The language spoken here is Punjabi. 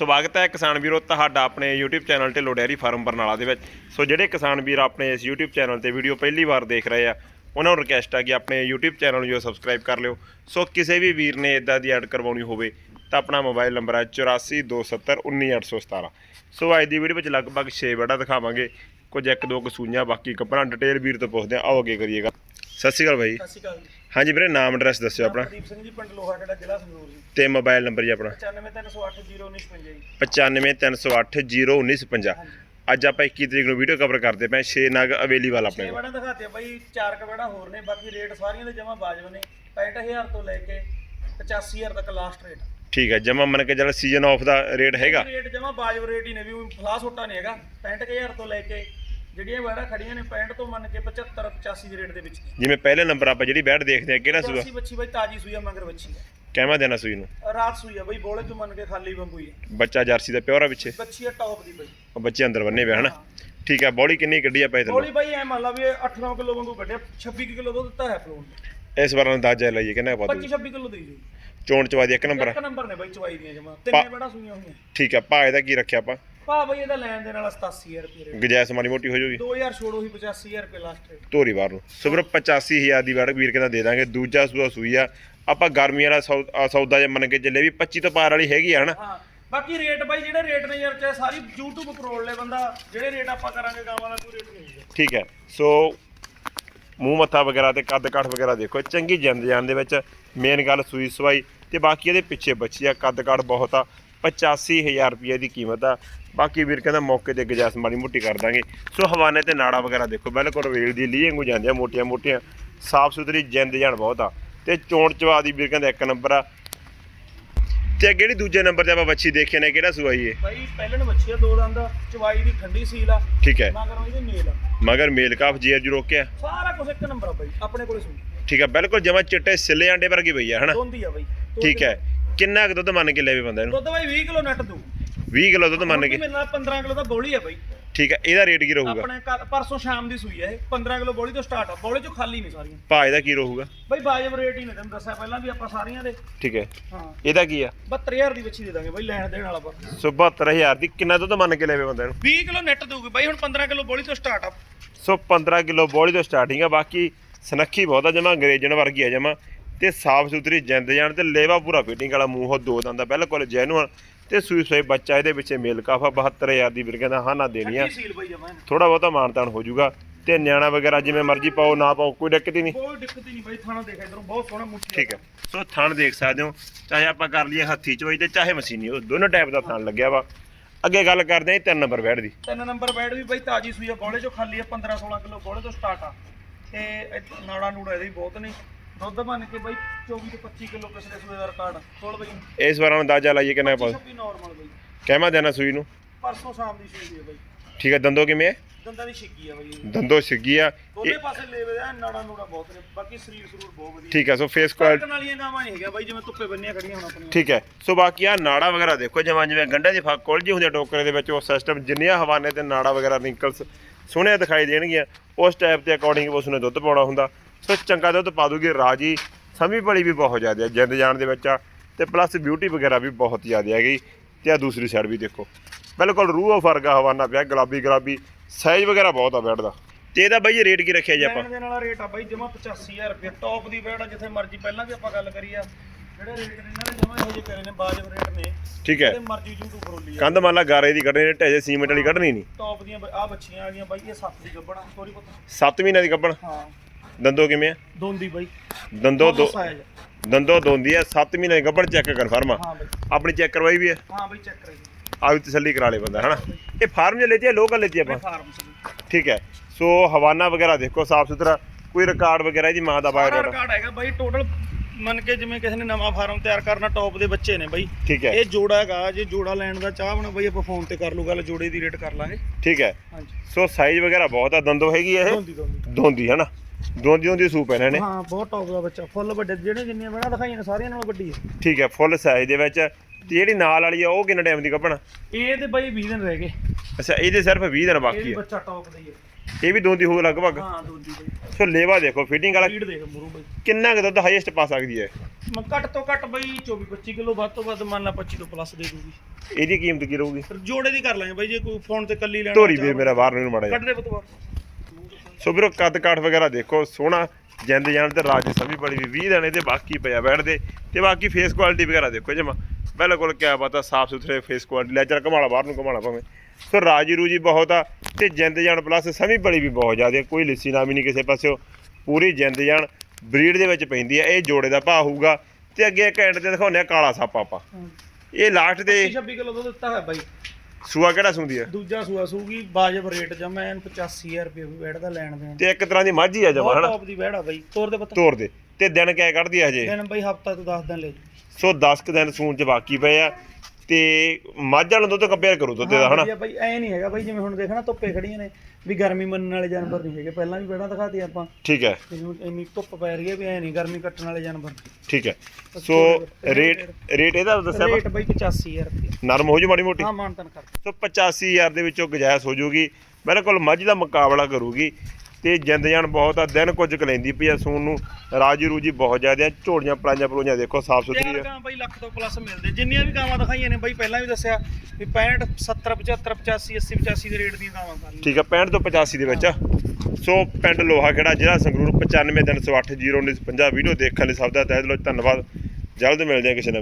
ਸਵਾਗਤ ਹੈ ਕਿਸਾਨ ਵੀਰੋ ਤੁਹਾਡਾ ਆਪਣੇ YouTube channel Dhillon dairy farm Barnala ਦੇ ਵਿੱਚ। ਸੋ ਜਿਹੜੇ ਕਿਸਾਨ ਵੀਰ ਆਪਣੇ ਇਸ YouTube ਚੈਨਲ ਤੇ ਵੀਡੀਓ ਪਹਿਲੀ ਵਾਰ ਦੇਖ ਰਹੇ ਆ, ਉਹਨਾਂ ਨੂੰ ਰਿਕਵੈਸਟ ਆ ਕਿ ਆਪਣੇ YouTube ਚੈਨਲ ਨੂੰ ਜੋ ਸਬਸਕ੍ਰਾਈਬ ਕਰ ਲਿਓ। ਸੋ ਕਿਸੇ ਵੀ ਵੀਰ ਨੇ ਇਦਾਂ ਦੀ ਐਡ ਕਰਵਾਉਣੀ ਹੋਵੇ, ਤਾਂ ਆਪਣਾ ਮੋਬਾਈਲ ਨੰਬਰ ਹੈ 8427191817 ਸੋ ਅੱਜ ਦੀ ਵੀਡੀਓ ਵਿੱਚ ਲਗਭਗ 6 ਬੜਾ ਦਿਖਾਵਾਂਗੇ। ਕੁਝ ਇੱਕ ਦੋ ਕਸੂਈਆਂ, ਬਾਕੀ ਕੱਪੜਾ ਡਿਟੇਲ ਵੀਰ ਤੋਂ ਪੁੱਛਦੇ ਆ। ਆਓ ਅੱਗੇ ਕਰੀਏਗਾ ਸਤਿ ਸ਼੍ਰੀ ਅਕਾਲ ਬਾਈ ਸਤਿ ਸ਼੍ਰੀ ਅਕਾਲ ਜੀ। ਹਾਂਜੀ ਵੀਰੇ ਨਾਮ ਐਡਰੈਸ ਦੱਸਿਓ ਆਪਣਾ। ਪ੍ਰਦੀਪ ਸਿੰਘ ਜੀ ਪਿੰਡ ਲੋਹਾ ਕਿਹੜਾ ਜ਼ਿਲ੍ਹਾ ਸੰਗਰੂਰ ਜੀ। ਤੇ ਮੋਬਾਈਲ ਨੰਬਰ ਜੀ ਆਪਣਾ। 9530801955 ਜੀ। 9530080950 ਹਾਂਜੀ। ਅੱਜ ਆਪਾਂ 21 ਤਰੀਕ ਨੂੰ ਵੀਡੀਓ ਕਵਰ ਕਰਦੇ ਪਏ 6 ਨਗ ਅਵੇਲੇਬਲ ਆਪਣੇ ਕੋਲ। ਵੜਾ ਦਿਖਾਤੇ ਬਾਈ ਚਾਰ ਕਵੜਾ ਹੋਰ ਨੇ ਬਾਕੀ ਰੇਟ ਸਾਰੀਆਂ ਦੇ ਜਮਾ ਬਾਜਬ ਨੇ। 65000 ਤੋਂ ਲੈ ਕੇ 85000 ਤੱਕ ਲਾਸਟ ਰੇਟ ਠੀਕ ਹੈ ਜਮਾ ਮੰਨ ਕੇ ਜਿਹੜਾ ਸੀਜ਼ਨ ਆਫ ਦਾ ਰੇਟ ਹੈਗਾ। ਰੇਟ ਜਮਾ ਬਾਜਬ ਰੇਟ ਹੀ ਨੇ ਵੀ ਫਲਾਸ ਹੋਟਾ ਨਹੀਂ ਹੈਗਾ। 65000 ਤੋਂ ਲੈ ਕੇ ਜਿਹੜੀਆਂ ਵੜਾ ਖੜੀਆਂ ਨੇ 65 ਤੋਂ ਮੰਨ ਕੇ 75 85 ਦੇ ਰੇਟ ਦੇ ਵਿੱਚ। ਜਿਵੇਂ ਪਹਿਲੇ ਨੰਬਰ ਆਪਾਂ ਜਿਹੜੀ ਬੈਟ ਦੇਖਦੇ ਆ ਕਿਹੜਾ ਸੂਆ? 85 ਬੱਚੀ ਬਾਈ ਤਾਜੀ ਸੂਈ ਆ ਮਗਰ ਬੱਚੀ ਆ। ਕਹਿਵਾ ਦੇਣਾ ਸੂਈ ਨੂੰ? ਰਾਤ ਸੂਈ ਆ ਬਾਈ ਬੋਲੇ ਤੋਂ ਮੰਨ ਕੇ ਖਾਲੀ ਬੰਬੂਈ ਆ। ਬੱਚਾ ਜਰਸੀ ਦਾ ਪਿਓਰ ਆ ਪਿੱਛੇ। ਬੱਚੀ ਆ ਟੌਪ ਦੀ ਬਾਈ। ਉਹ ਬੱਚੇ ਅੰਦਰ ਬੰਨੇ ਪਿਆ ਹਨਾ? ਠੀਕ ਹੈ ਬੋਲੀ ਕਿੰਨੀ ਕੱਢੀ ਆ ਪਏ ਬੋਲੀ ਬਾਈ ਐ ਮੰਨ ਲਾ ਵੀ 8-9 ਕਿਲੋ ਵਾਂਗੂ ਕੱਢਿਆ 26 ਕਿਲੋ ਦੁੱਧ ਦਿੱਤਾ ਹੈ ਫਲੋਨ ਇਸ ਵਾਰ ਅੰਦਾਜ਼ਾ ਲਾਈਏ ਕਿੰਨਾ ਪਾ 25-26 ਕਿਲੋ ਦੇ ਜੀ। ਚੋਣ ਚਵਾਦੀ ਇੱਕ ਨੰਬਰ। ਆ। ਇੱਕ ਨੰਬਰ ਨੇ ਬਾਈ ਚਵਾਈ ਦੀਆਂ ਜਮਾ। ਤਿੰਨੇ ਬੜਾ ਸੂਈਆਂ ਹੋਈਆਂ। ਠੀਕ ਹੈ ਭਾ ਇਹਦਾ ਕੀ ਰੱਖਿਆ ਆਪਾਂ? ਭਾ ਬਾਈ ਇਹਦਾ ਲੈਣ ਦੇ ਨਾਲ 87000 ਰੁਪਏ ਰੇਟ। ਗੁਜਾਇਸ਼ ਮਾੜੀ ਮੋਟੀ ਹੋ ਜਾਊਗੀ 2000 ਛੋੜੋ ਹੀ 85000 ਰੁਪਏ ਲਾਸਟ ਰੇਟ ਧੋਰੀ ਬਾਰ ਨੂੰ। ਸੋ ਵੀਰੋ 85000 ਦੀ ਵੜ ਵੀਰ ਕਹਿੰਦਾ ਦੇ ਦਾਂਗੇ। ਦੂਜਾ ਸੂਆ ਸੂਈ ਆ। ਆਪਾਂ ਗਰਮੀ ਵਾਲਾ ਸੌ- ਸੌਦਾ ਜੇ ਮੰਨ ਕੇ ਚੱਲੇ ਵੀ 25 ਤੋਂ ਪਾਰ ਵਾਲੀ ਹੈਗੀ ਆ ਹਨਾ? ਹਾਂ ਬਾਕੀ ਰੇਟ ਬਾਈ ਜਿਹੜੇ ਰੇਟ ਨੇ ਯਾਰ ਚਾਹੇ ਸਾਰੀ YouTube ਪਰੋਲ ਲੈ ਬੰਦਾ ਜਿਹੜੇ ਰੇਟ ਆਪਾਂ ਕਰਾਂਗੇ ਗਾਵਾਂ ਦਾ ਕੋਈ ਰੇਟ ਨਹੀਂ ਠੀਕ ਹੈ। ਸੋ ਮੂੰਹ ਮੱਥਾ ਵਗੈਰਾ ਤੇ ਕੱਦ ਕਾਠ ਵਗੈਰਾ ਦੇਖੋ। ਚੰਗੀ ਜਿੰਦ ਜਾਨ ਦੇ ਵਿੱਚ ਮੇਨ ਗੱਲ ਸੂਈ ਸਵਾਈ ਤੇ ਬਾਕੀ ਇਹਦੇ ਪਿੱਛੇ ਬੱਚੀ ਆ। ਕੱਦ ਕਾਠ ਬਹੁਤ ਆ। 85000 ਰੁਪਏ ਦੀ ਕੀਮਤ ਆ। ਬਾਕੀ ਵੀਰ ਕਹਿੰਦਾ ਮੌਕੇ ਤੇ ਗੁਜਾਇਸ਼ ਮਾੜੀ ਮੋਟੀ ਕਰ ਦਾਂਗੇ। ਸੋ ਹਵਾਨੇ ਤੇ ਨਾੜਾ ਵਗੈਰਾ ਦੇਖੋ ਬਿਲਕੁਲ ਰੇਲ ਦੀ ਲੀਹ ਵਾਂਗੂ ਜਾਂਦੇ ਆ ਮੋਟੀਆਂ ਮੋਟੀਆਂ। ਸਾਫ਼ ਸੁਥਰੀ ਜਿੰਦ ਜਾਨ ਬਹੁਤ ਆ। ਤੇ ਚੋਣ ਚਵਾ ਦੀ ਵੀਰ ਕਹਿੰਦਾ ਇੱਕ ਨੰਬਰ ਆ। ਤੇ ਕਿਹੜੀ ਦੂਜੇ ਨੰਬਰ ਤੇ ਆਪਾਂ ਬੱਚੀ ਦੇਖੇ ਨੇ ਕਿਹੜਾ ਸੂਆਈ ਏ ਬਾਈ ਪਹਿਲਣ ਬੱਚੀ ਆ ਦੋ ਦੰਦ ਚਵਾਈ ਦੀ ਠੰਡੀ ਸੀਲ ਆ। ਠੀਕ ਹੈ। ਮਗਰੋਂ ਇਹਦੇ ਮੇਲ ਆ। ਮਗਰ ਮੇਲ ਕਾਫ ਜੀਰ ਜੀ ਰੋਕਿਆ। ਸਾਰਾ ਕੁਝ ਇੱਕ ਨੰਬਰ ਆ ਬਾਈ ਆਪਣੇ ਕੋਲੇ ਸੁਣੀ ਠੀਕ ਹੈ ਬਿਲਕੁਲ ਜਮਾ ਚਿੱਟੇ ਸਿੱਲੇ ਆਂਡੇ ਵਰਗੀ ਪਈ ਆ ਹਨਾ? ਦੋਂਦੀ ਆ ਬਾਈ। ਠੀਕ ਹੈ। ਕਿੰਨਾ ਕੁ ਦੁੱਧ ਮੰਨ ਕੇ ਲੈਵੇ ਬੰਦਾ ਇਹਨੂੰ? ਦੁੱਧ ਬਾਈ 20 ਕਿਲੋ ਨੱਟ ਦੂ 20 ਕਿਲੋ ਦੁੱਧ ਮੰਨ ਕੇ। ਮੇਰੇ ਨਾਲ 15 ਕਿਲੋ ਦਾ ਬੋਲੀ ਆ ਬਾਈ। ਠੀਕ ਹੈ ਇਹਦਾ ਰੇਟ ਕੀ ਰਹੂਗਾ? ਆਪਣੇ ਕੱਲ ਪਰਸੋਂ ਸ਼ਾਮ ਦੀ ਸੂਈ ਇਹ। 15 ਕਿਲੋ ਬੋਲੀ ਤੋਂ ਸਟਾਰਟ ਆ। ਬੋਲੀ ਚੋਂ ਖਾਲੀ ਨਹੀਂ ਸਾਰੀਆਂ। ਭਾਅ ਇਹਦਾ ਕੀ ਰਹੂਗਾ? ਬਾਈ ਬਾਜਬ ਰੇਟ ਹੀ ਨੇ ਤੈਨੂੰ ਦੱਸਿਆ ਪਹਿਲਾਂ ਵੀ ਆਪਾਂ ਸਾਰੀਆਂ ਦੇ। ਠੀਕ ਹੈ। ਹਾਂ। ਇਹਦਾ ਕੀ ਆ? 72000 ਦੀ ਬੱਚੀ ਦੇ ਦਾਂਗੇ ਬਾਈ ਲੈਣ ਦੇਣ ਵਾਲਾ ਪਰ ਸੋ 72000 ਦੀ ਕਿੰਨਾ ਦੁੱਧ ਮੰਨ ਕੇ ਲੈਵੇ ਬੰਦਾ ਇਹਨੂੰ? 20 ਕਿਲੋ ਨੈਟ ਦਊਗੀ ਬਾਈ ਹੁਣ 15 ਕਿਲੋ ਬੋਲੀ ਤੋਂ ਸਟਾਰਟ ਆ। ਸੋ 15 ਕਿਲੋ ਬੋਲੀ ਤੋਂ ਸਟਾਰਟਿੰਗ ਆ ਬਾਕੀ ਸਨੱਖੀ ਬਹੁਤ ਆ ਜਮਾ ਅੰਗਰੇਜ਼ਨ ਵਰਗੀ ਆ ਜਮਾ। ਤੇ ਸਾਫ਼ ਸੁਥਰੀ ਜਿੰਦ ਜਾਣ ਤੇ ਲੇਵਾ ਪੂਰਾ ਫਿਟਿੰਗ ਵਾਲਾ ਮੂੰਹ ਦੋ ਦੰਦਾ ਬਿਲਕੁਲ ਜੈਨੂਅਨ ਤੇ ਸੂਈ ਸੂਈ ਬੱਚਾ ਇਹਦੇ ਵਿੱਚ ਮੇਲ ਕਾਫਾ 72000 ਦੀ ਵੀਰ ਕਹਿੰਦਾ ਹਾਂ ਨਾ ਦੇਣੀ ਆ। ਠੰਡੀ ਸੀਲ ਬਾਈ ਜਮਾ ਥੋੜਾ ਬਹੁਤਾ ਮਾਨਤਾਨ ਹੋ ਜਾਊਗਾ ਤੇ ਨਿਆਣਾ ਵਗੈਰਾ ਜਿਵੇਂ ਮਰਜ਼ੀ ਪਾਓ ਨਾ ਪਾਓ ਕੋਈ ਦਿੱਕਤ ਹੀ ਨਹੀਂ। ਕੋਈ ਦਿੱਕਤ ਹੀ ਨਹੀਂ ਬਾਈ ਥਾਣਾ ਦੇਖ ਇਧਰੋਂ ਬਹੁਤ ਸੋਹਣਾ ਮੁੱਠੀ ਠੀਕ ਹੈ ਸੋ ਥਣ ਦੇਖ ਸਕਦੇ ਹੋ ਚਾਹੇ ਆਪਾਂ ਕਰ ਲਈਏ ਹੱਥੀ ਚੋਈ ਤੇ ਚਾਹੇ ਮਸ਼ੀਨੀ ਉਹ ਦੋਨੋਂ ਟਾਈਪ ਦਾ ਥਣ ਲੱਗਿਆ ਵਾ। ਅੱਗੇ ਗੱਲ ਕਰਦੇ ਹਾਂ ਜੀ ਤਿੰਨ ਨੰਬਰ ਬੈਠ ਦੀ। ਤਿੰਨ ਨੰਬਰ ਬੈਡ ਵੀ ਬਾਈ ਤਾਜੀ ਸੂਈ ਆ ਬੋਲੇ ਚੋਂ ਖਾਲੀ ਆ 15 16 ਕਿਲੋ ਬੋਲੇ ਤੋਂ ਸਟਾਰਟ ਆ। ਤੇ ਨਾੜਾ ਨੂੜਾ ਇਹਦੇ ਵੀ ਬਹੁਤ ਨੇ। ਦੁੱਧ ਬਣ ਕੇ ਬਾਈ 24 ਤੋਂ 25 ਕਿਲੋ ਪਿਛਲੇ ਸੂਏ ਦਾ ਰਿਕਾਰਡ। ਖੋਲ ਬਾਈ। ਇਸ ਵਾਰ ਅੰਦਾਜ਼ਾ ਲਾਈਏ ਕਿੰਨਾ ਪਾ 26 ਨਾਰਮਲ ਬਾਈ। ਕਹਿਮਾ ਦੇਣਾ ਸੂਈ ਨੂੰ? ਪਰਸੋਂ ਸ਼ਾਮ ਦੀ ਸੂਈ ਹੈ ਬਾਈ। ਠੀਕ ਹੈ ਦੰਦੋ ਕਿਵੇਂ ਹੈ? ਦੰਦਾਂ ਦੀ ਛਿੱਕੀ ਆ ਬਾਈ। ਇਹ। ਦੰਦੋ ਸਿੱਗੀ ਆ। ਦੋਨੇ ਇਹ- ਪਾਸੇ ਲੇਵੇ ਆ ਨਾੜਾ ਨੂੜਾ ਬਹੁਤ ਨੇ। ਬਾਕੀ ਸਰੀਰ ਸਰੂਰ ਬਹੁਤ ਵਧੀਆ। ਠੀਕ ਹੈ ਸੋ ਫੇਸ ਕੁਆਲਿਟੀ ਫ਼ਰਕ ਵਾਲੀਆਂ ਗਾਵਾਂ ਨਹੀਂ ਹੈਗਾ ਬਾਈ ਜਿਵੇਂ ਧੁੱਪੇ ਬੰਨੀਆਂ ਖੜੀਆਂ ਹੁਣ ਆਪਣੀਆਂ। ਠੀਕ ਹੈ ਸੋ ਬਾਕੀ ਆ ਨਾੜਾ ਵਗੈਰਾ ਦੇਖੋ ਜਿਵੇਂ ਜਿਵੇਂ ਗੰਢੇ ਦੀ ਫੱਕ ਕੋਲ ਜੀ ਹੁੰਦੀ ਆ ਟੋਕਰੇ ਦੇ ਵਿੱਚ ਉਹ ਸਿਸਟਮ ਜਿੰਨੀਆਂ ਹਵਾਨੇ ਤੇ ਨਾੜਾ ਵਗੈਰਾ ਰਿੰਕਲਸ ਸੋਹਣੇ ਦਿਖਾਈ ਦੇਣਗੀਆਂ ਉਸ ਟਾਈਪ ਦੇ ਅਕੋਰਡਿੰਗ ਉਸ ਨੇ ਦੁੱਧ ਪਾਉਣਾ ਹੁੰਦਾ। ਸੋ ਚੰਗਾ ਦੁੱਧ ਪਾ ਦੂਗੀ ਰਾਜੀ ਸਮੀ ਭਲੀ ਵੀ ਬਹੁਤ ਜ਼ਿਆਦਾ ਜਿੰਦ ਜਾਣ ਦੇ ਵਿੱਚ ਆ ਤੇ ਪਲੱਸ ਬਿਊਟੀ ਵਗੈਰਾ ਵੀ ਬਹੁਤ ਜ਼ਿਆਦਾ ਹੈਗੀ। ਤੇ ਆ ਦੂਸਰੀ ਸਾਈਡ ਵੀ ਦੇਖੋ ਬਿਲਕੁਲ ਰੂਹ ਫਰਗਾ ਹਵਾਨਾ ਪਿਆ ਗੁਲਾਬੀ ਗੁਲਾਬੀ ਸਾਈਜ਼ ਵਗੈਰਾ ਬਹੁਤ ਆ ਬੈਡ ਦਾ। ਤੇ ਇਹਦਾ ਬਾਈ ਰੇਟ ਕੀ ਰੱਖਿਆ ਜੀ ਆਪਾਂ? ਲੈਣ ਦੇ ਨਾਲ ਰੇਟ ਆ ਬਾਈ ਜਮਾ 85000 ਰੁਪਏ ਟੌਪ ਦੀ ਬੈਡ ਆ ਜਿੱਥੇ ਮਰਜ਼ੀ ਪਹਿਲਾਂ ਵੀ ਆਪਾਂ ਗੱਲ ਕਰੀ ਆ। ਜਿਹੜੇ ਰੇਟ ਨੇ ਇਹਨਾਂ ਨੇ ਜਮਾ ਇਹੋ ਜਿਹੇ ਕਰੇ ਨੇ ਬਾਜਬ ਰੇਟ ਨੇ। ਠੀਕ ਹੈ। ਤੇ ਮਰਜ਼ੀ YouTube ਰੋਲੀ ਆ ਕੰਧ ਮੰਨ ਲਾ ਗਾਰੇ ਦੀ ਕੱਢਣੀ ਨੇ ਢੇਜੇ ਸੀਮੈਂਟ ਵਾਲੀ ਕੱਢਣੀ ਨਹੀਂ। ਟੌਪ ਦੀਆਂ ਆ ਬੱਚੀਆਂ ਆ ਗਈਆਂ ਬਾਈ ਇਹ ਸੱਤ ਦੀ ਗੱਬਣਾ ਸੋਰੀ ਪੁੱਤ 7 ਮਹੀਨਿਆਂ ਦੀ ਕੱਢਣ ਹਾਂ। ਦੰਦੋ ਕਿਵੇਂ ਆ? ਦੋਂਦੀ ਬਾਈ। ਦੰਦੋ ਦੋ ਸਾਈਜ਼ ਦੰਦੋ ਦੋਂਦੀ ਆ 7 ਮਹੀਨੇ ਗੱਭਣ ਚੈੱਕ ਕਨਫਰਮ ਆ। ਹਾਂ ਬਾਈ। ਆਪਣੀ ਚੈੱਕ ਕਰਵਾਈ ਵੀ ਹੈ ਹਾਂ ਬਾਈ ਚੈੱਕ ਕਰੀ ਆ ਵੀ ਤਸੱਲੀ ਕਰਾ ਲੇ ਬੰਦਾ ਹਨਾ? ਇਹ ਫਾਰਮ ਜੇ ਲੈਤੀ ਹੈ ਲੋਕਲ ਲੈਤੀ ਆਪਾਂ? ਫਾਰਮ ਠੀਕ ਹੈ। ਸੋ ਹਵਾਨਾ ਵਗੈਰਾ ਦੇਖੋ ਸਾਫ਼ ਸੁਥਰਾ ਕੋਈ ਰਿਕਾਰਡ ਵਗੈਰਾ ਇਹਦੀ ਮਾਂ ਦਾ ਬਾਇਓਡਾਟਾ? ਰਿਕਾਰਡ ਹੈਗਾ ਬਾਈ ਟੋਟਲ ਮੰਨ ਕੇ ਜਿਵੇਂ ਕਿਸੇ ਨੇ ਨਵਾਂ ਫਾਰਮ ਤਿਆਰ ਕਰਨਾ ਟੌਪ ਦੇ ਬੱਚੇ ਨੇ ਬਾਈ। ਠੀਕ ਹੈ। ਇਹ ਜੋੜਾ ਹੈਗਾ ਜੇ ਜੋੜਾ ਲੈਣ ਦਾ ਚਾਹ ਬਣਾ ਬਾਈ ਆਪਾਂ ਫੋਨ ਤੇ ਕਰ ਲੂ ਗੱਲ ਜੋੜੇ ਦੀ ਰੇਟ ਕਰ ਲਾਂਗੇ। ਠੀਕ ਹੈ। ਹਾਂਜੀ। ਸੋ ਸਾਈਜ਼ ਵਗੈਰਾ ਬਹੁਤ ਆ ਦੰਦੋ ਹੈਗੀ ਇਹ? ਦੋਂਦੀ ਦੋਂਦੀ। ਦੋਂਦੀ ਹਨਾ? ਦੋਂਦੀ ਦੋਂਦੀ ਸੂਪ ਇਹਨਾਂ ਨੇ ਹਾਂ ਬਹੁਤ ਟੌਪ ਦਾ ਬੱਚਾ। ਫੁੱਲ ਵੱਡੇ ਜਿਹੜੇ ਜਿੰਨੀਆਂ ਬਣਾ ਦਿਖਾਈਆਂ ਨੇ ਸਾਰੀਆਂ ਨਾਲੋਂ ਵੱਡੀ ਹੈ। ਠੀਕ ਹੈ ਫੁੱਲ ਸਾਈਜ਼ ਦੇ ਵਿੱਚ। ਤੇ ਜਿਹੜੀ ਨਾਲ ਵਾਲੀ ਆ ਉਹ ਕਿੰਨੇ ਟਾਈਮ ਦੀ ਕੱਢਣ? ਇਹ ਤੇ ਬਾਈ 20 ਦਿਨ ਰਹਿ ਗਏ। ਅੱਛਾ ਇਹਦੇ ਸਿਰਫ 20 ਦਿਨ ਇਹ ਬਾਕੀ ਵੀ ਆ ਬੱਚਾ ਟੌਪ ਦਾ ਹੀ ਹੈ। ਇਹ ਵੀ ਦੋਂਦੀ ਹੋਊ ਲਗਭਗ? ਹਾਂ ਦੋਦੀ ਬਈ ਸੋ ਲੇਵਾ ਦੇਖੋ ਫਿਟਿੰਗ ਵਾਲਾ। ਸਪੀਡ ਦੇਖ ਮੂਰੂ ਬਈ। ਕਿੰਨਾ ਕੁ ਦੁੱਧ ਹਾਈਐਸਟ ਪਾ ਸਕਦੀ ਹੈ? ਮੈਂ ਘੱਟ ਤੋਂ ਘੱਟ ਬਈ 24 25 ਕਿਲੋ ਵੱਧ ਤੋਂ ਵੱਧ ਮੰਨ ਲਾ 25 ਤੋਂ ਪਲੱਸ ਦੇ ਦੂਗੀ। ਇਹਦੀ ਕੀਮਤ ਕੀ ਰਹੂਗੀ? ਫਿਰ ਜੋੜੇ ਦੀ ਕਰ ਲਾਂਗੇ ਬਈ ਜੇ ਕੋਈ ਫੋਨ ਤੇ ਕੱਲੀ ਲੈਣਾ ਧੋਰੀ ਵੀਰ ਮੇਰਾ ਬਾਹਰ ਨੂੰ ਮਾੜਾ ਜਿਹਾ। ਕੱਢ ਦੇ ਬਤਵਾਰ ਸੋ ਵੀਰੋ ਕੱਦ ਕਾਠ ਵਗੈਰਾ ਦੇਖੋ ਸੋਹਣਾ ਜਿੰਦ ਜਾਣ ਤੇ ਰਾਜ ਸਭੀ ਬੜੀ ਵੀ 20 ਦਾਣੇ ਤੇ ਬਾਕੀ ਪਿਆ ਬੈਠਦੇ ਤੇ ਬਾਕੀ ਫੇਸ ਕੁਆਲਿਟੀ ਵਗੈਰਾ ਦੇਖੋ ਜਮਾ। ਬਿਲਕੁਲ ਕਿਆ ਪਤਾ ਸਾਫ਼ ਸੁਥਰੇ ਫੇਸ ਕੁਆਲਿਟੀ ਲੈ ਚੱਲ ਘਮਾਲਾ ਬਾਹਰ ਨੂੰ ਘਮਾਲਾ ਭਾਵੇਂ। ਸੋ ਰਾਜੀ ਰੂਜੀ ਬਹੁਤ ਆ ਤੇ ਜਿੰਦ ਜਾਣ ਪਲੱਸ ਸਮੀ ਬੜੀ ਵੀ ਬਹੁਤ ਜ਼ਿਆਦਾ ਕੋਈ ਲਿੱਸੀ ਨਾ ਵੀ ਨਹੀਂ ਕਿਸੇ ਪਾਸਿਓ। ਪੂਰੀ ਜਿੰਦ ਜਾਣ ਬਰੀਡ ਦੇ ਵਿੱਚ ਪੈਂਦੀ ਆ ਇਹ ਜੋੜੇ ਦਾ ਭਾਅ ਹੋਊਗਾ। ਤੇ ਅੱਗੇ ਇੱਕ ਐਂਡ ਤੇ ਦਿਖਾਉਂਦੇ ਆ ਕਾਲਾ ਸੱਪ ਆਪਾਂ। ਇਹ ਲਾਸਟ ਦੇ 26 ਕਿਲੋ ਦੁੱਧ ਦਿੱਤਾ ਹੈ ਬਾਈ। ਸੂਆ ਕਿਹੜਾ ਸੁੰਦੀ ਆ? ਦੂਜਾ ਸੂਆ ਸੂਗੀ ਬਾਜਬ ਰੇਟ ਜਮਾ ਐਨ 85000 ਰੁਪਏ ਵੀ ਵੈੜ ਦਾ ਲੈਣ ਦੇਣ ਤੇ ਇੱਕ ਤਰ੍ਹਾਂ ਦੀ ਮੱਝ ਹੀ ਆ ਜਮਾ ਬਹੁਤ ਹਨਾ? ਟੌਪ ਦੀ ਆ ਬਾਈ ਤੋਰ ਦੇ ਪਤਾ। ਤੋਰ ਦੇ। ਤੇ ਦਿਨ ਕਿਆ ਕੱਢਦੀ ਆ ਹਜੇ? ਦਿਨ ਬਾਈ ਹਫਤਾ ਤੋਂ 10 ਦਿਨ ਲੈ ਜੂ। ਸੋ 10 ਕੁ ਦਿਨ ਸੂਣ ਚ ਬਾਕੀ ਪਏ ਆ। ਤੇ ਮੱਝਾਂ ਨੂੰ ਦੁੱਧ ਕੰਪੇਅਰ ਕਰੋ ਦੁੱਧ ਦਾ ਹਨਾ? ਬਾਈ ਐ ਨਹੀਂ ਹੈਗਾ ਬਾਈ ਜਿਵੇਂ ਹੁਣ ਦੇਖਣਾ ਧੁੱਪੇ ਖੜੀਆਂ ਨੇ। ਵੀ ਗਰਮੀ ਮੰਨਣ ਵਾਲੇ ਜਾਨਵਰ ਨਹੀਂ ਹੈਗੇ। ਪਹਿਲਾਂ ਵੀ ਵੈੜਾਂ ਦਿਖਾਤੀ ਆਪਾਂ। ਠੀਕ ਹੈ। ਹੁਣ ਇੰਨੀ ਧੁੱਪ ਪੈ ਰਹੀ ਹੈ ਵੀ ਐ ਨਹੀਂ ਗਰਮੀ ਕੱਟਣ ਵਾਲੇ ਜਾਨਵਰ ਠੀਕ ਹੈ। ਸੋ ਰੇਟ ਰੇਟ ਇਹਦਾ ਦੱਸਿਆ ਵਾ। ਰੇਟ ਬਾਈ 85000 ਰੁਪਏ ਨਰਮ ਹੋ ਜੂ ਮਾੜੀ ਮੋਟੀ। ਹਾਂ ਮਾਨਤਨ ਕਰ। ਸੋ 85000 ਦੇ ਵਿੱਚੋਂ ਗੁਜਾਇਸ਼ ਹੋ ਜੂਗੀ ਬਿਲਕੁਲ ਮੱਝ ਦਾ ਮੁਕਾਬਲਾ ਕਰੂਗੀ। ਤੇ ਜਿੰਦ ਜਾਨ ਬਹੁਤ ਆ ਦਿਨ ਕੁਝ ਕੁ ਲੈਂਦੀ ਪਈ ਆ ਸੂਣ ਨੂੰ ਰਾਜੀ ਰੂਜੀ ਬਹੁਤ ਜ਼ਿਆਦਾ ਆ ਝੋੜੀਆਂ ਪਲਾਈਆਂ ਪਲੂਈਆਂ ਦੇਖੋ ਸਾਫ਼ ਸੁਥਰੀ ਆ। ਗਾਂ ਬਾਈ ਲੱਖ ਤੋਂ ਪਲੱਸ ਮਿਲਦੇ ਜਿੰਨੀਆਂ ਵੀ ਗਾਵਾਂ ਦਿਖਾਈਆਂ ਨੇ ਬਾਈ ਪਹਿਲਾਂ ਵੀ ਦੱਸਿਆ ਵੀ 65 70 75 85 80 85 ਦੇ ਰੇਟ ਦੀਆਂ ਗਾਵਾਂ ਕਰ ਠੀਕ ਆ 65 ਤੋਂ 85 ਦੇ ਵਿੱਚ। ਸੋ ਪਿੰਡ ਲੋਹਾ ਖੇੜਾ ਜ਼ਿਲ੍ਹਾ ਸੰਗਰੂਰ 95 308 01950 ਵੀਡੀਓ ਦੇਖਣ ਲਈ ਸਭ ਦਾ ਤਹਿ ਦਿਲੋਂ ਧੰਨਵਾਦ। ਜਲਦ ਮਿਲਦੇ ਆ ਕਿਸੇ ਨਵੇਂ